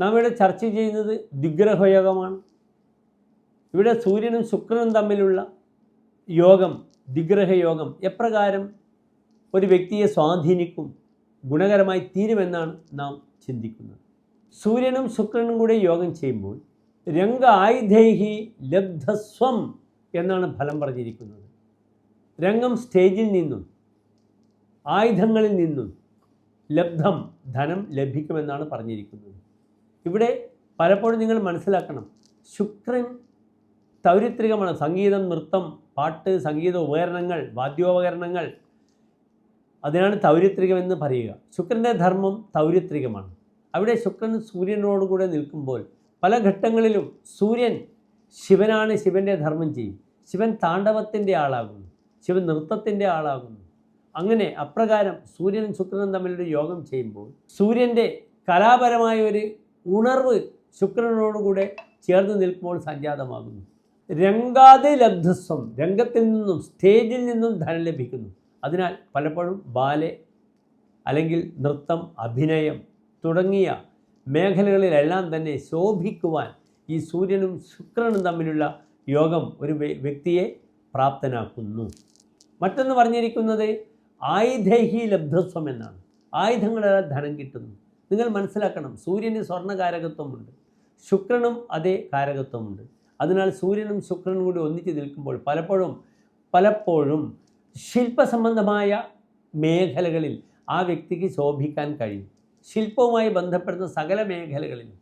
നാം ഇവിടെ ചർച്ച ചെയ്യുന്നത് ദിഗ്രഹയോഗമാണ്. ഇവിടെ സൂര്യനും ശുക്രനും തമ്മിലുള്ള യോഗം ദിഗ്രഹയോഗം എപ്രകാരം ഒരു വ്യക്തിയെ സ്വാധീനിക്കും ഗുണകരമായി തീരുമെന്നാണ് നാം ചിന്തിക്കുന്നത്. സൂര്യനും ശുക്രനും കൂടെ യോഗം ചെയ്യുമ്പോൾ രംഗ ആയുധൈഹി ലബ്ധസ്വം എന്നാണ് ഫലം പറഞ്ഞിരിക്കുന്നത്. രംഗം സ്റ്റേജിൽ നിന്നും ആയുധങ്ങളിൽ നിന്നും ലബ്ധം ധനം ലഭിക്കുമെന്നാണ് പറഞ്ഞിരിക്കുന്നത്. ഇവിടെ പലപ്പോഴും നിങ്ങൾ മനസ്സിലാക്കണം. ശുക്രൻ തൗരിത്രികമാണ്. സംഗീതം നൃത്തം പാട്ട് സംഗീത ഉപകരണങ്ങൾ വാദ്യോപകരണങ്ങൾ. അതിനാണ് തൗരിത്രികമെന്ന് പറയുക. ശുക്രന്റെ ധർമ്മം തൗരിത്രികമാണ്. അവിടെ ശുക്രൻ സൂര്യനോടുകൂടെ നിൽക്കുമ്പോൾ പല ഘട്ടങ്ങളിലും സൂര്യൻ ശിവനാണ് ശിവന്റെ ധർമ്മം ചെയ്യും. ശിവൻ താണ്ഡവത്തിന്റെ ആളാകുന്നു. ശിവൻ നൃത്തത്തിന്റെ ആളാകുന്നു. അങ്ങനെ അപ്രകാരം സൂര്യനും ശുക്രനും തമ്മിലൊരു യോഗം ചെയ്യുമ്പോൾ സൂര്യന്റെ കലാപരമായ ഒരു ഉണർവ് ശുക്രനോടുകൂടെ ചേർന്ന് നിൽക്കുമ്പോൾ സംജാതമാകുന്നു. രംഗാതി ലബ്ധസ്വം രംഗത്തിൽ നിന്നും സ്റ്റേജിൽ നിന്നും ധനം ലഭിക്കുന്നു. അതിനാൽ പലപ്പോഴും ബാലെ അല്ലെങ്കിൽ നൃത്തം അഭിനയം തുടങ്ങിയ മേഖലകളിലെല്ലാം തന്നെ ശോഭിക്കുവാൻ ഈ സൂര്യനും ശുക്രനും തമ്മിലുള്ള യോഗം ഒരു വ്യക്തിയെ പ്രാപ്തനാക്കുന്നു. മറ്റൊന്ന് പറഞ്ഞിരിക്കുന്നത് ആയുധൈഹി ലബ്ധസ്വം എന്നാണ്. ആയുധങ്ങളെല്ലാം ധനം കിട്ടുന്നു. നിങ്ങൾ മനസ്സിലാക്കണം സൂര്യന് സ്വർണകാരകത്വമുണ്ട് ശുക്രനും അതേ കാരകത്വമുണ്ട്. അതിനാൽ സൂര്യനും ശുക്രനും കൂടി ഒന്നിച്ച് നിൽക്കുമ്പോൾ പലപ്പോഴും പലപ്പോഴും ശില്പസംബന്ധമായ മേഖലകളിൽ ആ വ്യക്തിക്ക് ശോഭിക്കാൻ കഴിയും. ശില്പവുമായി ബന്ധപ്പെടുന്ന സകല മേഖലകളിലും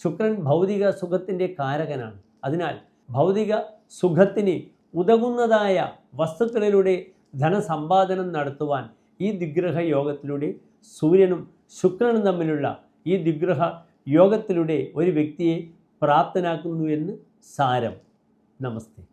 ശുക്രൻ ഭൗതിക സുഖത്തിന്റെ കാരകനാണ്. അതിനാൽ ഭൗതിക സുഖത്തിന് ഉതകുന്നതായ വസ്തുക്കളിലൂടെ ധനസമ്പാദനം നടത്തുവാൻ ഈ ദിഗ്രഹ യോഗത്തിലൂടെ സൂര്യനും ശുക്രനും തമ്മിലുള്ള ഈ ദിഗ്രഹ യോഗത്തിലൂടെ ഒരു വ്യക്തിയെ പ്രാപ്തനാക്കുന്നു എന്ന് സാരം. നമസ്തേ.